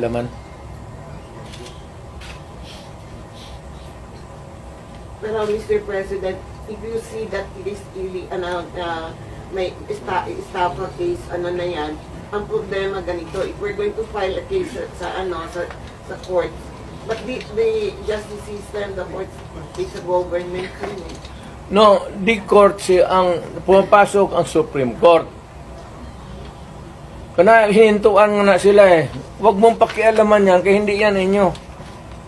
laman. Pero Mr. President, if you see that it is really, ano, uh, may sta estafa case, ano na yan, ang problema ganito, if we're going to file a case sa, sa ano, sa, sa court, but the, the justice system, the court is a government. No, di court si ang pumapasok ang Supreme Court. Kana hinintuan nga na sila eh. Huwag mong pakialaman yan, kaya hindi yan inyo.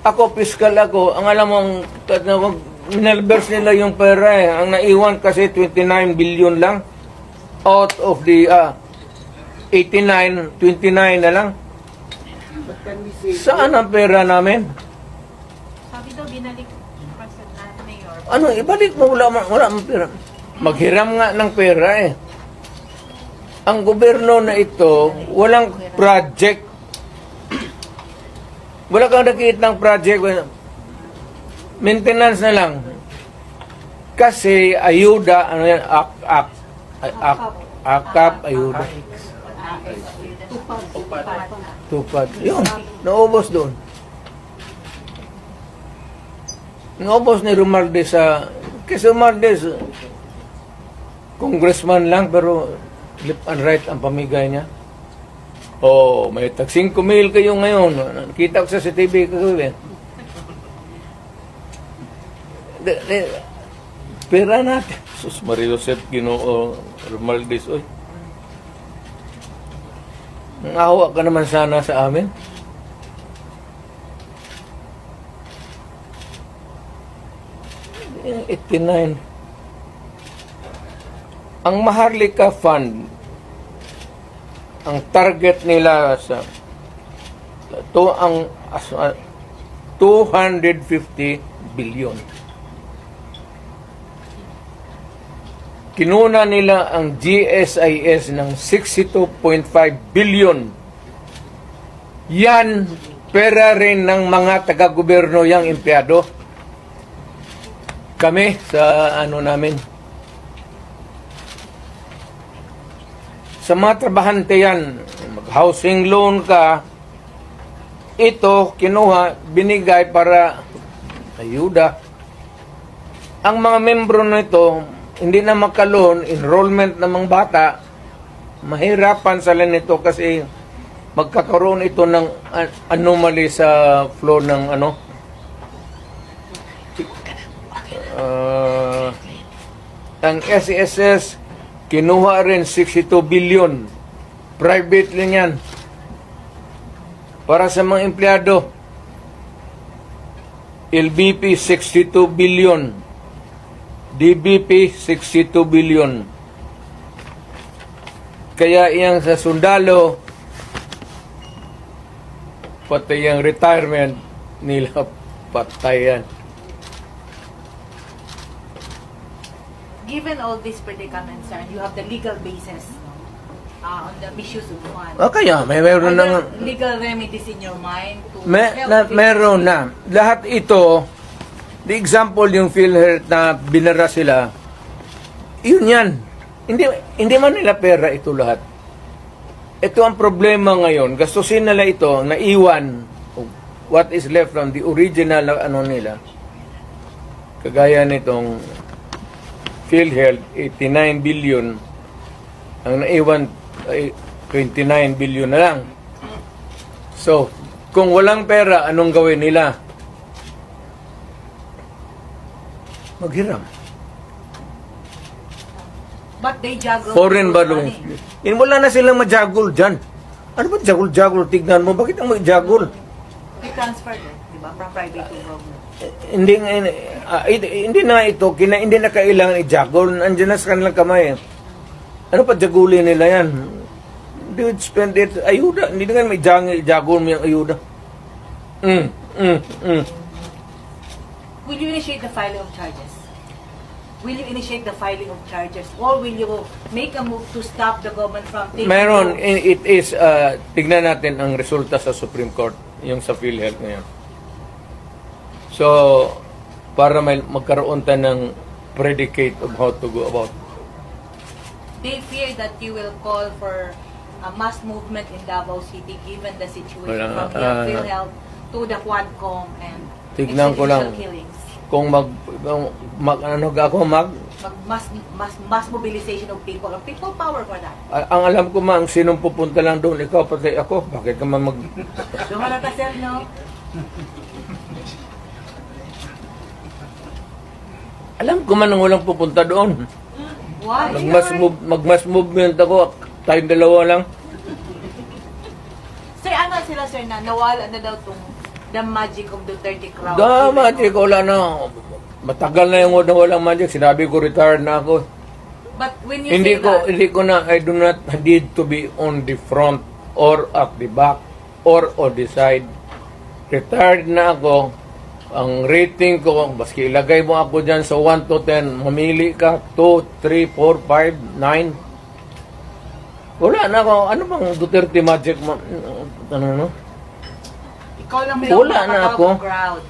Ako, fiscal ako. Ang alam mong, wag, minalbers nila yung pera eh. Ang naiwan kasi 29 billion lang. Out of the ah, 89, 29 na lang. Saan ang pera namin? Sabi daw, binalik na- mayor. Ano, ibalik mo, wala, wala mang pera. Maghiram nga ng pera eh. Ang gobyerno na ito, walang project. Wala kang nakikita ng project. Maintenance na lang. Kasi ayuda, ano yan, ak, ak, ak, ak, akap, ayuda. Tupad. Yun, naubos doon. Naubos ni Romualdez sa... Kasi Romualdez, congressman lang, pero left and right ang pamigay niya. Oh, may tag 5 mil kayo ngayon. Nakita ko sa CTV kagabi. Pera natin. Sus Mario Josep Ginoo Romualdez, oy. Nangawa ka naman sana sa amin. Yung 89. Ang Maharlika Fund, ang target nila sa to ang ah, 250 billion. Kinuna nila ang GSIS ng 62.5 billion. Yan pera rin ng mga taga-gobyerno yang empleyado. Kami sa ano namin. Sa mga trabahante yan, mag-housing loan ka, ito kinuha, binigay para ayuda. Ang mga membro nito, hindi na makaloon, enrollment ng mga bata, mahirapan sila nito kasi magkakaroon ito ng an- anomaly sa flow ng ano, Ah, ang SESS, kinuha rin 62 billion. Private lang yan. Para sa mga empleyado. LBP, 62 billion. DBP, 62 billion. Kaya iyang sa sundalo, pati yung retirement nila patayan. Given all these predicaments, sir, you have the legal basis uh, on the misuse of funds. Ah, kaya, may meron Are ng... there legal remedies in your mind to May, help na, meron na. Lahat ito, the example yung PhilHealth na binara sila, yun yan. Hindi, hindi man nila pera ito lahat. Ito ang problema ngayon. Gastusin nila ito, naiwan what is left from the original na ano nila. Kagaya nitong PhilHealth, 89 billion. Ang naiwan ay 29 billion na lang. So, kung walang pera, anong gawin nila? Maghiram. But they juggle Foreign money. In wala na silang majagul dyan. Ano ba jagul-jagul? Tignan mo, bakit ang majagul? We transferred di ba, from private to government. Hindi, nga, ah, hindi, na ito, kina, hindi na kailangan i-jagul. Andiyan na sa kanilang kamay. Ano pa jagulin nila yan? Would spend it, ayuda. Hindi na nga may i-jagul mo yung ayuda. Mm, mm, mm. Will you initiate the filing of charges? Will you initiate the filing of charges? Or will you make a move to stop the government from taking Meron, it is, uh, tignan natin ang resulta sa Supreme Court, yung sa PhilHealth ngayon. So, para may magkaroon tayo ng predicate of how to go about. They fear that you will call for a mass movement in Davao City given the situation Wala, from the ah, PhilHealth to the Quadcom and Tignan ko lang. killings? Kung mag, kung mag ano ako mag Mag mass, mass, mass mobilization of people, of people power for that. ang alam ko man sinong pupunta lang doon ikaw pati ako bakit ka man mag Dumala ka, sir, no? alam ko man ang walang pupunta doon Why? magmas move, magmas movement ako tayong dalawa lang Sir, ano sila, sir, na nawala na daw tong the magic of Duterte crowd? da Even magic wala na matagal na yung walang magic sinabi ko retired na ako But when you hindi say ko that, hindi ko na I do not need to be on the front or at the back or on the side. Retired na ako. Ang rating ko, baski ilagay mo ako dyan sa 1 to 10, mamili ka 2, 3, 4, 5, 9. Wala na ako. Ano bang Duterte magic mo? Ano no? ikaw lang may Wala na ako. crowd.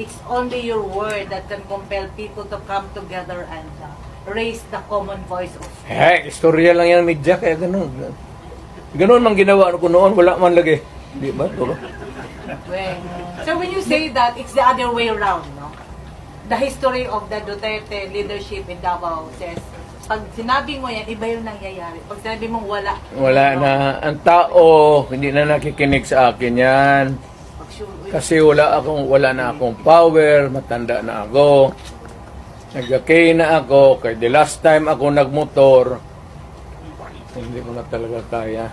It's only your word that can compel people to come together and uh, raise the common voice of Eh, istorya lang yan media kaya ganun. Ganun man ginawa ko noon, wala man lagi. Di ba? Tulo. Well, so when you say that, it's the other way around, no? The history of the Duterte leadership in Davao says, pag sinabi mo yan, iba yung nangyayari. Pag sinabi mong wala, Wala na. Ang tao, hindi na nakikinig sa akin yan. Kasi wala akong wala na akong power, matanda na ako. Nagkakay na ako, kaya the last time ako nagmotor, hindi ko na talaga kaya.